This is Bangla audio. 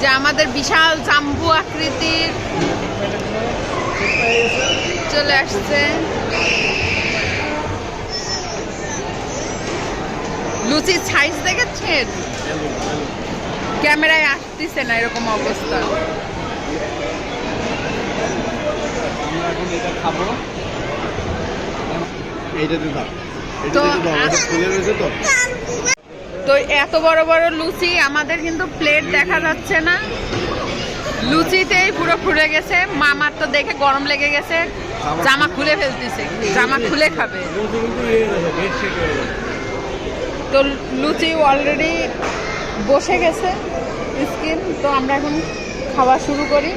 যে আমাদের বিশাল জাম্বু আকৃতির চলে আসছে। লুচির সাইজ দেখেছেন? ক্যামেরায় আসতেছে না এরকম অবস্থা। তো। তো এত বড় বড় লুচি আমাদের কিন্তু প্লেট দেখা যাচ্ছে না। লুচিতেই পুরো ফুলে গেছে। মামার তো দেখে গরম লেগে গেছে। জামা খুলে ফেলতেছে। জামা খুলে খাবে। তো লুচি অলরেডি বসে গেছে স্কিন তো আমরা এখন খাওয়া শুরু করি।